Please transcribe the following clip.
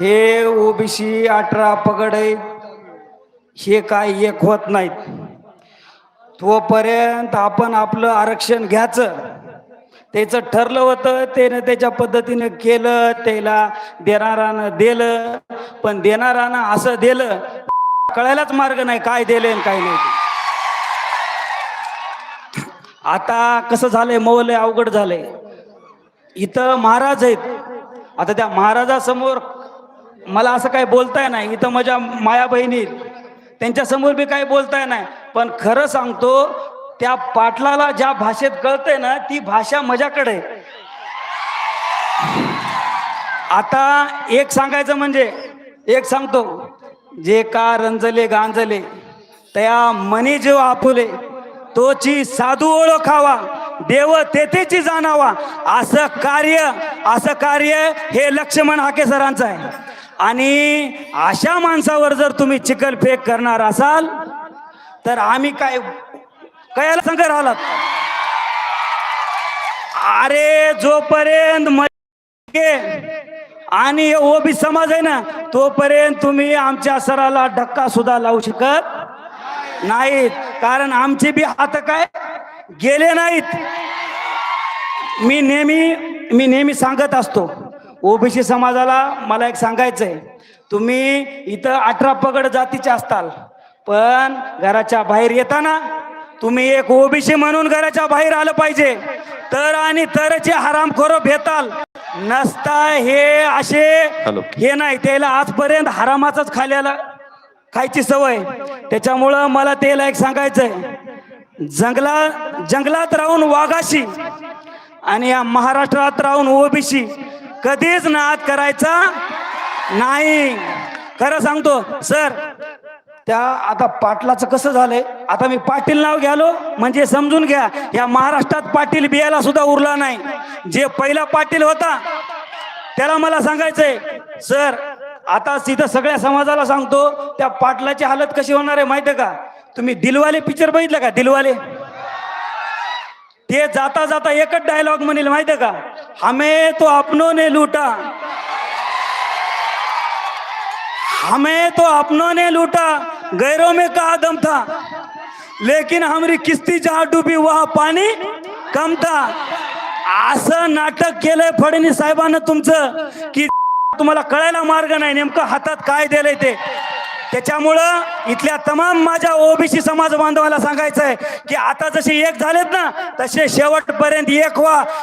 हे ओबीसी अठरा पगड आहे. हे काय एक होत नाहीत. तोपर्यंत आपण आपलं आरक्षण घ्यायचं. त्याचं ठरलं होतं त्यानं त्याच्या पद्धतीनं केलं त्याला देणारानं दिलं पण देणारानं असं दिलं कळायलाच मार्ग नाही काय दिले आणि काय नाही. आता कसं झालंय मौलय अवघड झालंय. इथं महाराज आहेत. आता त्या महाराजासमोर मला असं काही बोलताय नाही. इथं माझ्या माया बहिणी त्यांच्यासमोर त्यांच्यासमोर बी काही बोलताय नाही. पण खरं सांगतो त्या पाटलाला ज्या भाषेत कळतंय ना ती भाषा माझ्याकडे आता एक सांगायचं म्हणजे एक सांगतो. जे का रंजले गांजले त्या मनी जो आपुले तोची साधू ओळखावा देव तेथेची जाणावा. असं कार्य असं कार्य हे लक्ष्मण हाके सरांचं आहे. आणि अशा माणसावर जर तुम्ही चिकलफेक करणार असाल तर आम्ही काय कयाला संघ राहिलात? अरे जोपर्यंत म- आणि ओबी समाज आहे ना तोपर्यंत तुम्ही आमच्या सराला धक्का सुद्धा लावू शकत नाहीत. कारण आमचे बी हात काय? गेले नाहीत. मी नेहमी मी नेहमी सांगत असतो ओबीसी समाजाला मला एक सांगायचं आहे तुम्ही इथं अठरा पगड जातीचे असताल पण घराच्या बाहेर येताना तुम्ही एक ओबीसी म्हणून घराच्या बाहेर आलं पाहिजे. तर आणि तरचे हरामखोर भेटाल नसता हे असे. हे नाही त्याला आजपर्यंत हरामाच खाल्याला खायची सवय. त्याच्यामुळं मला त्याला एक सांगायचंय. जंगला जंगलात राहून वाघाशी आणि या महाराष्ट्रात राहून ओबीसी कधीच नाद करायचा नाही. खरं सांगतो सर त्या आता पाटलाचं कसं झालंय? आता मी पाटील नाव घ्यालो म्हणजे समजून घ्या या महाराष्ट्रात पाटील बियाला सुद्धा उरला नाही. जे पहिला पाटील होता त्याला मला सांगायचंय सर आता तिथं सगळ्या समाजाला सांगतो त्या पाटलाची हालत कशी होणार आहे माहिती आहे का? तुम्ही दिलवाले पिक्चर बघितलं का? दिलवाले? ते जाता जाता एकच डायलॉग म्हणेल माहितीये का? हमे तो अपनो ने लुटा. हमें तो अपनों ने लूटा गैरों में कहा दम था? लेकिन हमारी किस्ती जहां डुबी वहां पाणी कम था। असं नाटक केलंय फडणवीस साहेबांना तुमचं की तुम्हाला कळायला मार्ग नाही नेमकं हातात काय दिलंय ते? त्याच्यामुळं इथल्या तमाम माझ्या ओबीसी समाज बांधवाला सांगायचं आहे की आता जसे एक झालेत ना तसे शेवटपर्यंत एक व्हा.